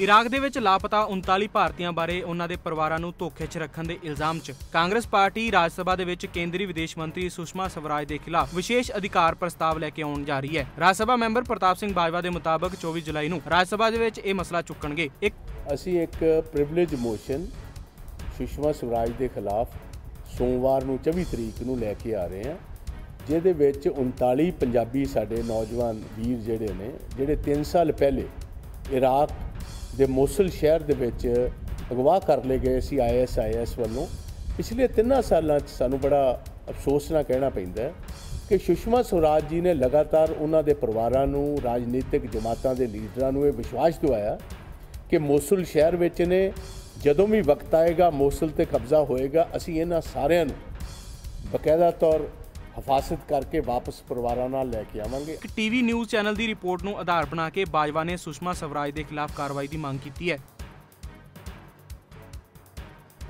Iraq ਦੇ ਵਿੱਚ ਲਾਪਤਾ 39 ਭਾਰਤੀਆਂ ਬਾਰੇ ਉਹਨਾਂ ਦੇ ਪਰਿਵਾਰਾਂ ਨੂੰ ਧੋਖੇ 'ਚ ਰੱਖਣ ਦੇ ਇਲਜ਼ਾਮ 'ਚ। ਕਾਂਗਰਸ ਪਾਰਟੀ ਰਾਜ ਸਭਾ ਦੇ ਵਿੱਚ ਕੇਂਦਰੀ ਵਿਦੇਸ਼ ਮੰਤਰੀ ਸੁਸ਼ਮਾ ਸਵਰਾਜ ਦੇ ਖਿਲਾਫ ਵਿਸ਼ੇਸ਼ ਅਧਿਕਾਰ ਪ੍ਰਸਤਾਵ ਲੈ ਕੇ ਆਉਣ ਜਾ ਰਹੀ ਹੈ। ਰਾਜ ਸਭਾ ਮੈਂਬਰ ਪ੍ਰਤਾਪ ਸਿੰਘ ਬਾਜਵਾ ਦੇ ਮੁਤਾਬਕ 24 ਜੁਲਾਈ ਨੂੰ ਰਾਜ ਸਭਾ ਦੇ ਵਿੱਚ ਇਹ ਮਸਲਾ ਚੁੱਕਣਗੇ। ਇੱਕ ਅਸੀਂ ਇੱਕ ਪ੍ਰਿਵਿਲੇਜ ਮੋਸ਼ਨ ਸੁਸ਼ਮਾ ਸਵਰਾਜ ਦੇ ਖਿਲਾਫ ਸੋਮਵਾਰ ਨੂੰ 24 ਤਰੀਕ ਨੂੰ ਲੈ ਕੇ ਆ ਰਹੇ ਹਾਂ, ਜਿਹਦੇ ਵਿੱਚ 39 ਪੰਜਾਬੀ ਸਾਡੇ ਨੌਜਵਾਨ ਵੀਰ ਜਿਹੜੇ ਨੇ, ਜਿਹੜੇ 3 ਸਾਲ ਪਹਿਲੇ ਇਰਾਕ ਦੇ ਮੋਸਲ ਸ਼ਹਿਰ ਦੇ ਵਿੱਚ ਅਗਵਾ ਕਰ ਲਏ ਗਏ ਸੀ ਆਈਐਸਆਈਐਸ ਵੱਲੋਂ। ਪਿਛਲੇ 3 ਸਾਲਾਂ 'ਚ ਸਾਨੂੰ ਬੜਾ ਅਫਸੋਸ ਨਾਲ ਕਹਿਣਾ ਪੈਂਦਾ ਹੈ ਕਿ ਸੁਸ਼ਮਾ ਸਵਰਾਜ ਜੀ ਨੇ ਲਗਾਤਾਰ ਉਹਨਾਂ ਦੇ ਪਰਿਵਾਰਾਂ ਨੂੰ, ਰਾਜਨੀਤਿਕ ਜਮਾਤਾਂ ਦੇ ਲੀਡਰਾਂ ਨੂੰ ਇਹ ਵਿਸ਼ਵਾਸ ਦਿਵਾਇਆ ਕਿ ਮੋਸਲ ਸ਼ਹਿਰ ਵਿੱਚ ਨੇ ਜਦੋਂ ਵੀ ਵਕਤ ਆਏਗਾ, ਮੋਸਲ ਤੇ ਕਬਜ਼ਾ ਹੋਏਗਾ, ਅਸੀਂ ਇਹਨਾਂ ਸਾਰਿਆਂ ਨੂੰ ਬਕਾਇਦਾ ਤੌਰ ਹਿਫਾਜ਼ਤ ਕਰਕੇ ਵਾਪਸ ਪਰਿਵਾਰਾਂ ਨਾਲ ਲੈ ਕੇ ਆਵਾਂਗੇ। ਇੱਕ ਟੀਵੀ ਨਿਊਜ਼ ਚੈਨਲ ਦੀ ਰਿਪੋਰਟ ਨੂੰ ਆਧਾਰ ਬਣਾ ਕੇ ਬਾਜਵਾ ਨੇ ਸੁਸ਼ਮਾ ਸਵਰਾਜ ਦੇ ਖਿਲਾਫ ਕਾਰਵਾਈ ਦੀ ਮੰਗ ਕੀਤੀ ਹੈ।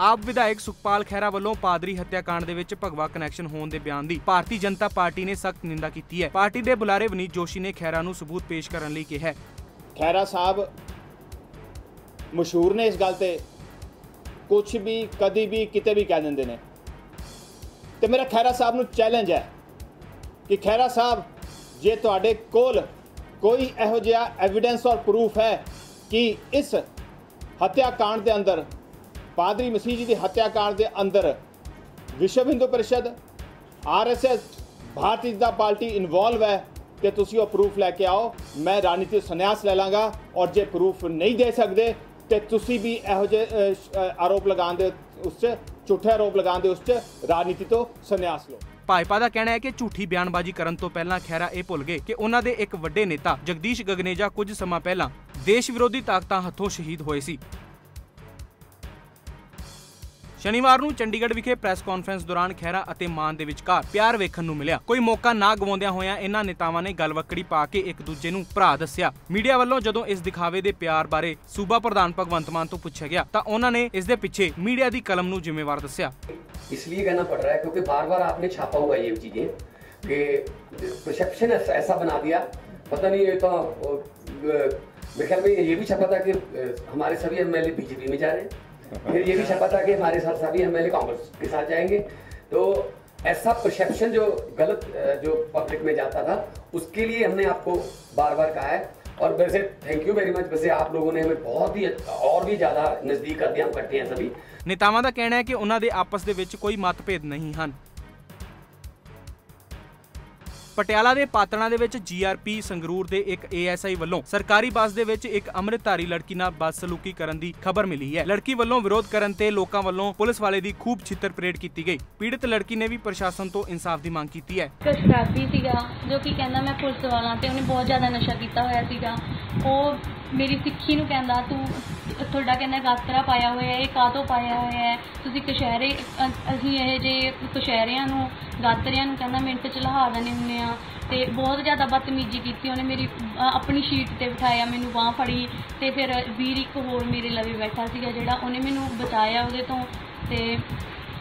ਆਪ ਵਿਧਾਇਕ ਸੁਖਪਾਲ ਖਹਿਰਾ ਵੱਲੋਂ ਪਾਦਰੀ ਹੱਤਿਆਕਾਂਡ ਦੇ ਵਿੱਚ ਭਗਵਾ ਕਨੈਕਸ਼ਨ ਹੋਣ ਦੇ ਬਿਆਨ ਦੀ ਭਾਰਤੀ ਜਨਤਾ ਪਾਰਟੀ ਨੇ ਸਖਤ ਨਿੰਦਾ ਕੀਤੀ ਹੈ। ਪਾਰਟੀ ਦੇ ਬੁਲਾਰੇ ਵਨੀਤ ਜੋਸ਼ੀ ਨੇ ਖਹਿਰਾ ਨੂੰ ਸਬੂਤ ਪੇਸ਼ ਕਰਨ ਲਈ ਕਿਹਾ ਖੈਰਾ ਸਾਹਿਬ ਮਸ਼ਹੂਰ ਨੇ ਇਸ ਗੱਲ ਤੇ। ਕੁਝ ਵੀ ਕਦੀ ਵੀ ਕਿਤੇ ਵੀ ਕਹਿ ਦਿੰਦੇ ਨੇ। ਤੇ ਮੇਰਾ ਖੈਰਾ ਸਾਹਿਬ ਨੂੰ ਚੈਲੰਜ ਹੈ ਕਿ ਖੈਰਾ ਸਾਹਿਬ, ਜੇ ਤੁਹਾਡੇ ਕੋਲ ਕੋਈ ਇਹੋ ਜਿਹਾ ਐਵੀਡੈਂਸ ਔਰ ਪ੍ਰੂਫ ਹੈ ਕਿ ਇਸ ਹੱਤਿਆਕਾਂਡ ਦੇ ਅੰਦਰ, ਪਾਦਰੀ ਮਸੀਹ ਜੀ ਦੀ ਹੱਤਿਆਕਾਂਡ ਦੇ ਅੰਦਰ Vishwa Hindu Parishad RSS Bharatiya Janata party involve ਹੈ, ਤੇ ਤੁਸੀਂ ਉਹ ਪ੍ਰੂਫ ਲੈ ਕੇ ਆਓ, ਮੈਂ ਰਾਜਨੀਤੀ ਸੰਨਿਆਸ ਲੈ ਲਾਂਗਾ ਔਰ ਜੇ ਪ੍ਰੂਫ ਨਹੀਂ ਦੇ ਸਕਦੇ, ਤੇ ਤੁਸੀਂ ਵੀ ਇਹੋ ਜਿਹੇ ਆਰੋਪ ਲਗਾਉਣ ਦੇ ਉਸ 'ਚ ਝੂਠੇ ਆਰੋਪ ਲਗਾਉਣ ਦੇ ਉਸ 'ਚ ਰਾਜਨੀਤੀ ਤੋਂ ਸੰਨਿਆਸ ਲਓ। ਭਾਜਪਾ ਦਾ ਕਹਿਣਾ ਹੈ ਕਿ ਝੂਠੀ ਬਿਆਨਬਾਜ਼ੀ ਕਰਨ ਤੋਂ ਪਹਿਲਾਂ ਖਹਿਰਾ ਇਹ ਭੁੱਲ ਗਏ ਕਿ ਉਹਨਾਂ ਦੇ ਇੱਕ ਵੱਡੇ ਨੇਤਾ ਜਗਦੀਸ਼ ਗਗਨੇਜਾ ਕੁਝ ਸਮਾਂ ਪਹਿਲਾਂ ਦੇਸ਼ ਵਿਰੋਧੀ ਤਾਕਤਾਂ ਹੱਥੋਂ ਸ਼ਹੀਦ ਹੋਏ ਸੀ। ਸ਼ਨੀਵਾਰ ਨੂੰ ਚੰਡੀਗੜ੍ਹ ਵਿਖੇ ਪ੍ਰੈਸ ਕਾਨਫਰੰਸ ਦੌਰਾਨ ਖਹਿਰਾ ਅਤੇ ਮਾਨ ਦੇ ਵਿਚਕਾਰ ਪਿਆਰ ਵੇਖਣ ਨੂੰ ਮਿਲਿਆ ਕੋਈ ਮੌਕਾ ਨਾ ਗਵਾਉਂਦਿਆਂ ਹੋਇਆਂ ਇਹਨਾਂ ਨੇਤਾਵਾਂ ਨੇ ਗਲਵੱਕੜੀ ਪਾ ਕੇ ਇੱਕ ਦੂਜੇ ਨੂੰ ਭਰਾ ਦੱਸਿਆ ਮੀਡੀਆ ਵੱਲੋਂ ਜਦੋਂ ਇਸ ਦਿਖਾਵੇ ਦੇ ਪਿਆਰ ਬਾਰੇ ਸੂਬਾ ਪ੍ਰਧਾਨ ਭਗਵੰਤ ਮਾਨ ਤੋਂ ਪੁੱਛਿਆ ਗਿਆ ਤਾਂ ਉਹਨਾਂ ਨੇ ਇਸ ਦੇ ਪਿੱਛੇ ਮੀਡੀਆ ਦੀ ਕਲਮ ਨੂੰ ਜ਼ਿੰਮੇਵਾਰ ਦੱਸਿਆ इसलिए कहना पड़ रहा है क्योंकि बार बार आपने छापा हुआ है ये चीजें कि परसेप्शन ऐसा बना दिया पता नहीं ये तो अ, मेरे ख्याल में ये भी छपा था कि अ, हमारे सभी एमएलए बीजेपी में जा रहे हैं फिर ये भी छपा था कि हमारे साथ सभी एमएलए कांग्रेस के साथ जाएंगे तो ऐसा परसेप्शन जो गलत अ, जो पब्लिक में जाता था उसके लिए हमने आपको बार बार कहा है और वैसे थैंक यू वेरी मच वैसे आप लोगों ने हमें बहुत ही और भी ज्यादा नजदीक कर दिया हम इकट्ठे हैं सभी ਨੇਤਾਵਾਂ ਦਾ ਕਹਿਣਾ ਹੈ ਕਿ ਉਹਨਾਂ ਦੇ ਆਪਸ ਦੇ ਵਿੱਚ ਕੋਈ ਮਤਭੇਦ ਨਹੀਂ ਹਨ ਪਟਿਆਲਾ ਦੇ ਪਾਤਣਾ ਦੇ ਵਿੱਚ ਜੀਆਰਪੀ ਸੰਗਰੂਰ ਦੇ ਇੱਕ ਏਐਸਆਈ ਵੱਲੋਂ ਸਰਕਾਰੀ ਬੱਸ ਦੇ ਵਿੱਚ ਇੱਕ ਅੰਮ੍ਰਿਤਧਾਰੀ ਲੜਕੀ ਨਾਲ ਬਦਸਲੂਕੀ ਕਰਨ ਦੀ ਖਬਰ ਮਿਲੀ ਹੈ। ਲੜਕੀ ਵੱਲੋਂ ਵਿਰੋਧ ਕਰਨ ਤੇ ਲੋਕਾਂ ਵੱਲੋਂ ਪੁਲਿਸ ਵਾਲੇ ਦੀ ਖੂਬ ਛਿੱਤਰ ਪਰੇਡ ਕੀਤੀ ਗਈ। ਪੀੜਤ ਲੜਕੀ ਨੇ ਵੀ ਪ੍ਰਸ਼ਾਸਨ ਤੋਂ ਇਨਸਾਫ ਦੀ ਮੰਗ ਕੀਤੀ ਹੈ। ਸ਼ਰਾਬੀ ਸੀਗਾ, ਜੋ ਕਿ ਕਹਿੰਦਾ ਮੈਂ ਪੁਲਿਸ ਵਾਲਾ ਤੇ ਉਹਨੇ ਬਹੁਤ ਜ਼ਿਆਦਾ ਨਸ਼ਾ ਕੀਤਾ ਹੋਇਆ ਸੀਗਾ। ਉਹ ਮੇਰੀ ਸਿੱਖੀ ਨੂੰ ਕਹਿੰਦਾ, ਤੂੰ ਤੁਹਾਡਾ ਕਹਿੰਦਾ ਗਾਤਰਾ ਪਾਇਆ ਹੋਇਆ ਹੈ, ਇਹ ਕਾਹਤੋਂ ਪਾਇਆ ਹੋਇਆ ਹੈ? ਤੁਸੀਂ ਕਸ਼ਹਿਰੇ ਅਸੀਂ ਇਹ ਜੇ ਕਸ਼ਹਿਰਿਆਂ ਨੂੰ, ਗਾਤਰਿਆਂ ਨੂੰ ਕਹਿੰਦਾ ਮਿੰਟ ਚ ਲਹਾ ਦਿੰਦੇ ਹੁੰਦੇ ਆ ਤੇ ਬਹੁਤ ਜ਼ਿਆਦਾ ਬਦਤਮੀਜ਼ੀ ਕੀਤੀ ਉਹਨੇ ਮੇਰੀ ਆਪਣੀ ਸ਼ੀਟ ਤੇ ਬਿਠਾਇਆ, ਮੈਨੂੰ ਬਾਹ ਫੜੀ ਤੇ ਫਿਰ ਵੀਰ ਇੱਕ ਹੋਰ ਮੇਰੇ ਲਵੇ ਬੈਠਾ ਸੀਗਾ ਜਿਹੜਾ ਉਹਨੇ ਮੈਨੂੰ ਬਚਾਇਆ ਉਹਦੇ ਤੋਂ। ਤੇ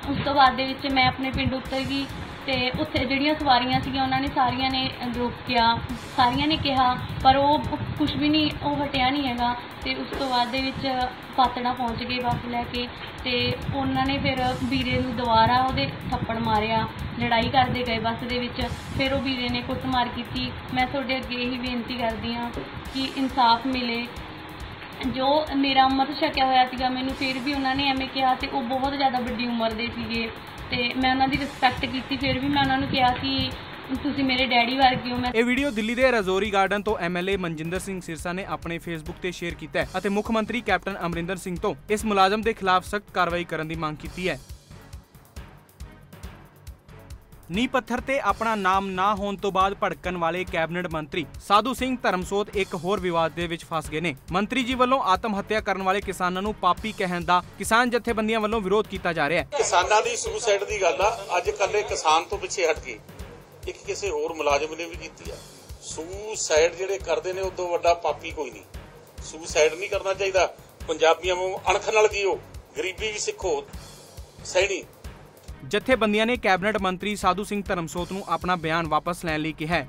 ਉਸ ਤੋਂ ਬਾਅਦ ਦੇ ਵਿੱਚ ਮੈਂ ਆਪਣੇ ਪਿੰਡ ਉੱਤਰ ਗਈ। ਤੇ ਉੱਥੇ ਜਿਹੜੀਆਂ ਸਵਾਰੀਆਂ ਸੀਗੀਆਂ, ਉਹਨਾਂ ਨੇ ਸਾਰੀਆਂ ਨੇ ਰੋਕਿਆ ਸਾਰੀਆਂ ਨੇ ਕਿਹਾ, ਪਰ ਉਹ ਕੁਝ ਵੀ ਨਹੀਂ, ਉਹ ਹਟਿਆ ਨਹੀਂ ਹੈਗਾ ਤੇ ਉਸ ਤੋਂ ਬਾਅਦ ਦੇ ਵਿੱਚ ਪਾਤੜਾ ਪਹੁੰਚ ਗਏ ਬੱਸ ਲੈ ਕੇ ਤੇ ਉਹਨਾਂ ਨੇ ਫਿਰ ਵੀਰੇ ਨੂੰ ਦੁਬਾਰਾ ਉਹਦੇ ਥੱਪੜ ਮਾਰਿਆ, ਲੜਾਈ ਕਰਦੇ ਗਏ ਬੱਸ ਦੇ ਵਿੱਚ। ਫਿਰ ਉਹ ਵੀਰੇ ਨੇ ਕੁੱਟਮਾਰ ਕੀਤੀ। ਮੈਂ ਤੁਹਾਡੇ ਅੱਗੇ ਇਹੀ ਬੇਨਤੀ ਕਰਦੀ ਹਾਂ ਕਿ ਇਨਸਾਫ ਮਿਲੇ। ਜੋ ਮੇਰਾ ਅੰਮ੍ਰਿਤ ਛਕਿਆ ਹੋਇਆ ਸੀਗਾ, ਮੈਨੂੰ ਫਿਰ ਵੀ ਉਹਨਾਂ ਨੇ ਐਵੇਂ ਕਿਹਾ ਤੇ ਉਹ ਬਹੁਤ ਜ਼ਿਆਦਾ ਵੱਡੀ ਉਮਰ ਦੇ ਸੀਗੇ ਤੇ ਮੈਂ ਉਹਨਾਂ ਦੀ ਰਿਸਪੈਕਟ ਕੀਤੀ, ਫਿਰ ਵੀ ਮੈਂ ਉਹਨਾਂ ਨੂੰ ਕਿਹਾ ਕਿ ਤੁਸੀਂ ਮੇਰੇ ਡੈਡੀ ਵਰਗੇ ਹੋ, ਮੈਂ ਇਹ ਵੀਡੀਓ ਦਿੱਲੀ ਦੇ ਰਾਜੌਰੀ ਗਾਰਡਨ ਤੋਂ ਐਮਐਲਏ ਮਨਜਿੰਦਰ ਸਿੰਘ ਸਿਰਸਾ ਨੇ ਆਪਣੇ ਫੇਸਬੁੱਕ ਤੇ ਸ਼ੇਅਰ ਕੀਤਾ ਹੈ ਅਤੇ ਮੁੱਖ ਮੰਤਰੀ ਕੈਪਟਨ ਅਮਰਿੰਦਰ ਸਿੰਘ ਤੋਂ ਇਸ ਮੁਲਾਜ਼ਮ ਦੇ ਖਿਲਾਫ ਸਖਤ ਕਾਰਵਾਈ ਕਰਨ ਦੀ ਮੰਗ ਕੀਤੀ ਹੈ। ਨੀ ਪੱਥਰ ਤੇ ਆਪਣਾ ਨਾਮ ਨਾ ਹੋਣ ਤੋਂ ਬਾਅਦ ਭੜਕਣ ਵਾਲੇ ਕੈਬਨਿਟ ਮੰਤਰੀ ਸਾਧੂ ਸਿੰਘ ਧਰਮਸੋਤ ਇੱਕ ਹੋਰ ਵਿਵਾਦ ਦੇ ਵਿੱਚ ਫਸ ਗਏ ਨੇ। ਮੰਤਰੀ ਜੀ ਵੱਲੋਂ ਆਤਮ ਹੱਤਿਆ ਕਰਨ ਵਾਲੇ ਕਿਸਾਨਾਂ ਨੂੰ ਪਾਪੀ ਕਹਿਣ ਦਾ ਕਿਸਾਨ ਜਥੇਬੰਦੀਆਂ ਵੱਲੋਂ ਵਿਰੋਧ ਕੀਤਾ ਜਾ ਰਿਹਾ ਹੈ। ਕਿਸਾਨਾਂ ਦੀ ਸੁਸਾਈਡ ਦੀ ਗੱਲ ਆ, ਅੱਜ ਕੱਲੇ ਕਿਸਾਨ ਤੋਂ ਪਿੱਛੇ ਹਟ ਕੇ ਇੱਕ ਕਿਸੇ ਹੋਰ ਮੁਲਾਜ਼ਮ ਨੇ ਵੀ ਕੀਤੀ ਆ। ਸੁਸਾਈਡ ਜਿਹੜੇ ਕਰਦੇ ਨੇ, ਉਦੋਂ ਵੱਡਾ ਪਾਪੀ ਕੋਈ ਨਹੀਂ। ਸੁਸਾਈਡ ਨਹੀਂ ਕਰਨਾ ਚਾਹੀਦਾ। ਪੰਜਾਬੀਆਂ ਨੂੰ ਅਣਖ ਨਾਲ ਜੀਓ, ਗਰੀਬੀ ਵੀ ਸਿੱਖੋ। ਸਹਿਣੀ ਜਥੇਬੰਦੀਆਂ ਨੇ ਕੈਬਨਿਟ ਮੰਤਰੀ ਸਾਧੂ ਸਿੰਘ ਧਰਮਸੋਤ ਨੂੰ ਆਪਣਾ ਬਿਆਨ ਵਾਪਸ ਲੈਣ ਲਈ ਕਿਹਾ ਹੈ।